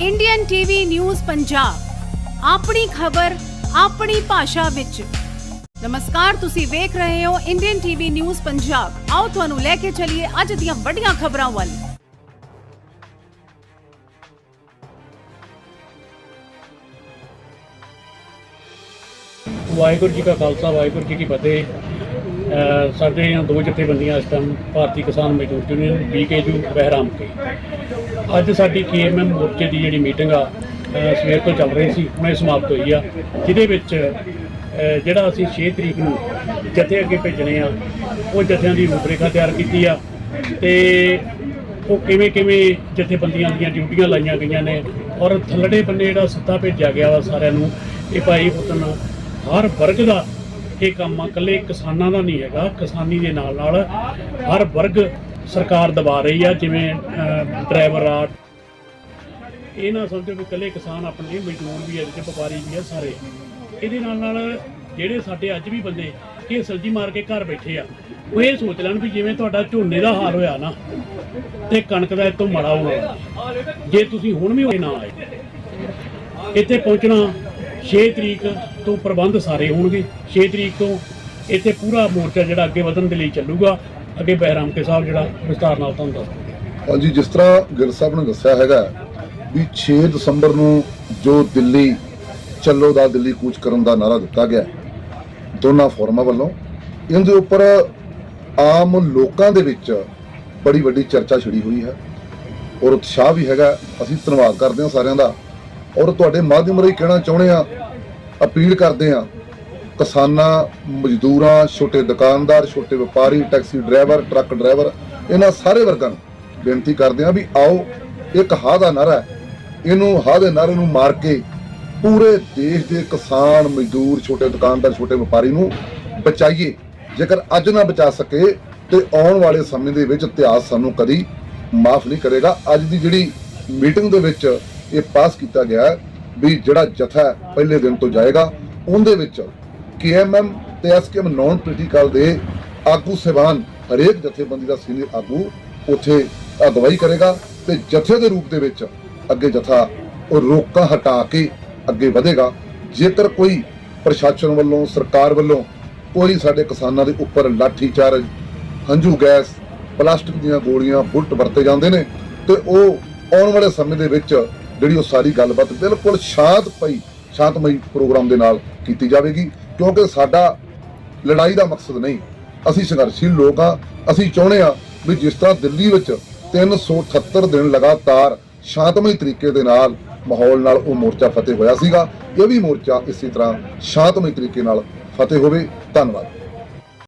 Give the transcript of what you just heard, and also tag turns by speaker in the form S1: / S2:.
S1: Indian TV news Punjab ਆਪਣੀ ਖਬਰ, ਆਪਣੀ ਭਾਸ਼ਾ ਵਿੱਚ। ਨਮਸਕਾਰ, ਤੁਸੀਂ ਵੇਖ ਰਹੇ ਹੋ ਇੰਡੀਅਨ ਟੀਵੀ ਨਿਊਜ਼ ਪੰਜਾਬ ਆਓ ਤੁਹਾਨੂੰ ਲੈ ਕੇ ਚੱਲੀਏ ਅੱਜ ਦੀਆਂ ਵੱਡੀਆਂ ਖਬਰਾਂ ਵੱਲ।
S2: ਵਾਹਿਗੁਰੂ ਜੀ ਕਾ ਖਾਲਸਾ, ਵਾਹਿਗੁਰੂ ਜੀ ਕੀ ਫਤਿਹ। ਸਾਡੇ ਦੋ ਜਥੇਬੰਦੀਆਂ ਇਸ ਟਾਈਮ ਭਾਰਤੀ ਕਿਸਾਨ ਮਜ਼ਦੂਰ ਯੂਨੀਅਨ ਬੀਕੇਯੂ ਬਹਿਰਾਮ ਕੇ। ਅੱਜ ਸਾਡੀ ਕੇਐਮਐਮ ਮੋਰਚੇ ਦੀ ਜਿਹੜੀ ਮੀਟਿੰਗ ਆ ਸਵੇਰ ਤੋਂ ਚੱਲ ਰਹੀ ਸੀ ਹੁਣੇ ਸਮਾਪਤ ਹੋਈ ਆ। ਜਿਹਦੇ ਵਿੱਚ ਜਿਹੜਾ ਅਸੀਂ 6 ਤਰੀਕ ਨੂੰ ਜਥੇ ਅੱਗੇ ਭੇਜਣੇ ਆ, ਉਹ ਜਥਿਆਂ ਦੀ ਰੂਪਰੇਖਾ ਤਿਆਰ ਕੀਤੀ ਆ ਤੇ ਉਹ ਕਿਵੇਂ ਕਿਵੇਂ ਜਥੇਬੰਦੀਆਂ ਦੀਆਂ ਡਿਊਟੀਆਂ ਲਾਈਆਂ ਗਈਆਂ ਨੇ ਔਰ ਥੱਲੜੇ ਬੰਨੇ ਜਿਹੜਾ ਸੱਤਾ ਭੇਜਿਆ ਗਿਆ ਵਾ ਸਾਰਿਆਂ ਨੂੰ, ਇਹ ਭਾਈ ਪੁੱਤਨ, ਹਰ ਵਰਗ ਦਾ ਇਹ ਕੰਮ ਆ। ਇਕੱਲੇ ਕਿਸਾਨਾਂ ਦਾ ਨਹੀਂ ਹੈਗਾ, ਕਿਸਾਨੀ ਦੇ ਨਾਲ ਨਾਲ ਹਰ ਵਰਗ ਸਰਕਾਰ ਦਬਾ ਰਹੀ ਆ, ਜਿਵੇਂ ਡਰਾਈਵਰ ਆ। ਇਹ ਨਾ ਸਮਝੋ ਕਿ ਇਕੱਲੇ ਕਿਸਾਨ ਆਪਣੇ ਮਜ਼ਦੂਰ ਵੀ ਆ ਤੇ ਵਪਾਰੀ ਵੀ ਆ ਸਾਰੇ। ਇਹਦੇ ਨਾਲ ਨਾਲ ਜਿਹੜੇ ਸਾਡੇ ਅੱਜ ਵੀ ਬੰਦੇ ਇਹ ਸਬਜ਼ੀ ਮਾਰ ਕੇ ਘਰ ਬੈਠੇ ਆ, ਉਹ ਇਹ ਸੋਚ ਲੈਣ ਵੀ ਜਿਵੇਂ ਤੁਹਾਡਾ ਝੋਨੇ ਦਾ ਹਾਲ ਹੋਇਆ ਨਾ, ਤੇ ਕਣਕ ਦਾ ਇਹ ਤੋਂ ਮਾੜਾ ਹੋਣਾ ਜੇ ਤੁਸੀਂ ਹੁਣ ਵੀ ਹੋਏ ਨਾ ਆਏ, ਇੱਥੇ ਪਹੁੰਚਣਾ 6 ਤਰੀਕ ਤੋਂ ਪ੍ਰਬੰਧ ਸਾਰੇ ਹੋਣਗੇ। 6 ਤਰੀਕ ਤੋਂ ਇੱਥੇ ਪੂਰਾ ਮੋਰਚਾ ਜਿਹੜਾ ਅੱਗੇ ਵਧਣ ਦੇ ਲਈ ਚੱਲੂਗਾ। ਅੱਗੇ ਬਹਿਰਾਮ ਕੇ ਸਾਹਿਬ ਜਿਹੜਾ ਵਿਸਤਾਰ ਨਾਲ ਤੁਹਾਨੂੰ ਦੱਸਣਗੇ
S3: ਹਾਂਜੀ, ਜਿਸ ਤਰ੍ਹਾਂ ਗਿਲ ਸਾਹਿਬ ਨੇ ਦੱਸਿਆ ਹੈਗਾ ਵੀ 6 ਦਸੰਬਰ ਨੂੰ ਜੋ ਦਿੱਲੀ ਚੱਲੋ ਦਾ ਦਿੱਲੀ ਕੂਚ ਕਰਨ ਦਾ ਨਾਰਾ ਦਿੱਤਾ ਗਿਆ, ਦੋਨਾਂ ਫੋਰਮਾਂ ਵੱਲੋਂ, ਇਹਦੇ ਉੱਪਰ ਆਮ ਲੋਕਾਂ ਦੇ ਵਿੱਚ ਬੜੀ ਵੱਡੀ ਚਰਚਾ ਛਿੜੀ ਹੋਈ ਹੈ। ਔਰ ਉਤਸ਼ਾਹ ਵੀ ਹੈਗਾ, ਅਸੀਂ ਧੰਨਵਾਦ ਕਰਦੇ ਹਾਂ ਸਾਰਿਆਂ ਦਾ। ਔਰ ਤੁਹਾਡੇ ਮਾਧਿਅਮ ਰਾਹੀਂ ਕਹਿਣਾ ਚਾਹੁੰਦੇ ਆ ਅਪੀਲ ਕਰਦੇ ਆ ਕਿਸਾਨਾਂ, ਮਜ਼ਦੂਰਾਂ, ਛੋਟੇ ਦੁਕਾਨਦਾਰ, ਛੋਟੇ ਵਪਾਰੀ, ਟੈਕਸੀ ਡਰਾਈਵਰ, ਟਰੱਕ ਡਰਾਈਵਰ, ਇਹਨਾਂ ਸਾਰੇ ਵਰਗਾਂ ਨੂੰ ਬੇਨਤੀ ਕਰਦੇ ਹਾਂ ਵੀ ਆਓ, ਇੱਕ ਹਾ ਦਾ ਨਾਰਾ ਹੈ, ਇਹਨੂੰ ਹਾ ਦੇ ਨਾਰੇ ਨੂੰ ਮਾਰ ਕੇ ਪੂਰੇ ਦੇਸ਼ ਦੇ ਕਿਸਾਨ, ਮਜ਼ਦੂਰ, ਛੋਟੇ ਦੁਕਾਨਦਾਰ, ਛੋਟੇ ਵਪਾਰੀ ਨੂੰ ਬਚਾਈਏ। ਜੇਕਰ ਅੱਜ ਨਾ ਬਚਾ ਸਕੇ ਤੇ ਆਉਣ ਵਾਲੇ ਸਮੇਂ ਦੇ ਵਿੱਚ ਇਤਿਹਾਸ ਸਾਨੂੰ ਕਦੀ ਮਾਫ ਨਹੀਂ ਕਰੇਗਾ। ਅੱਜ ਦੀ ਜਿਹੜੀ ਮੀਟਿੰਗ ਦੇ ਵਿੱਚ ਇਹ ਪਾਸ ਕੀਤਾ ਗਿਆ ਵੀ ਜਿਹੜਾ ਜਥਾ ਪਹਿਲੇ ਦਿਨ ਤੋਂ ਜਾਏਗਾ, ਉਹਦੇ ਵਿੱਚ ਕੇਐਮਐਮ ਤੇ ਐਸਕੇਐਮ ਨਾਨ ਪੋਲੀਟੀਕਲ ਦੇ ਆਗੂ ਸਹਿਬਾਨ ਹਰੇਕ ਜਥੇਬੰਦੀ ਦਾ ਸੀਨੀਅਰ ਆਗੂ ਉੱਥੇ ਅਗਵਾਈ ਕਰੇਗਾ ਤੇ ਜਥੇ ਦੇ ਰੂਪ ਦੇ ਵਿੱਚ ਅੱਗੇ ਜਥਾ ਉਹ ਰੋਕਾਂ ਹਟਾ ਕੇ ਅੱਗੇ ਵਧੇਗਾ। ਜੇਕਰ ਕੋਈ ਪ੍ਰਸ਼ਾਸਨ ਵੱਲੋਂ, ਸਰਕਾਰ ਵੱਲੋਂ ਕੋਈ ਸਾਡੇ ਕਿਸਾਨਾਂ ਦੇ ਉੱਪਰ ਲਾਠੀ ਚਾਰਜ ਹੰਝੂ ਗੈਸ, ਪਲਾਸਟਿਕ ਦੀਆਂ ਗੋਲੀਆਂ ਬੁਲਟ ਵਰਤੇ ਜਾਂਦੇ ਨੇ ਤੇ ਉਹ ਆਉਣ ਵਾਲੇ ਸਮੇਂ ਦੇ ਵਿੱਚ ਜਿਹੜੀ ਉਹ ਸਾਰੀ ਗੱਲਬਾਤ ਬਿਲਕੁਲ ਸ਼ਾਂਤ ਪਈ ਸ਼ਾਂਤਮਈ ਪ੍ਰੋਗਰਾਮ ਦੇ ਨਾਲ ਕੀਤੀ ਜਾਵੇਗੀ। ਕਿਉਂਕਿ ਸਾਡਾ ਲੜਾਈ ਦਾ ਮਕਸਦ ਨਹੀਂ। ਅਸੀਂ ਸੰਘਰਸ਼ੀਲ ਲੋਕ ਆ ਅਸੀਂ ਚਾਹੁੰਦੇ ਆ ਵੀ ਜਿਸ ਤਰ੍ਹਾਂ ਦਿੱਲੀ ਵਿੱਚ 378 ਦਿਨ ਲਗਾਤਾਰ ਸ਼ਾਂਤਮਈ ਤਰੀਕੇ ਦੇ ਨਾਲ ਮਾਹੌਲ ਨਾਲ ਉਹ ਮੋਰਚਾ ਫਤਿਹ ਹੋਇਆ ਸੀਗਾ, ਇਹ ਵੀ ਮੋਰਚਾ ਇਸੇ ਤਰ੍ਹਾਂ ਸ਼ਾਂਤਮਈ ਤਰੀਕੇ ਨਾਲ ਫਤਿਹ ਹੋਵੇ। ਧੰਨਵਾਦ।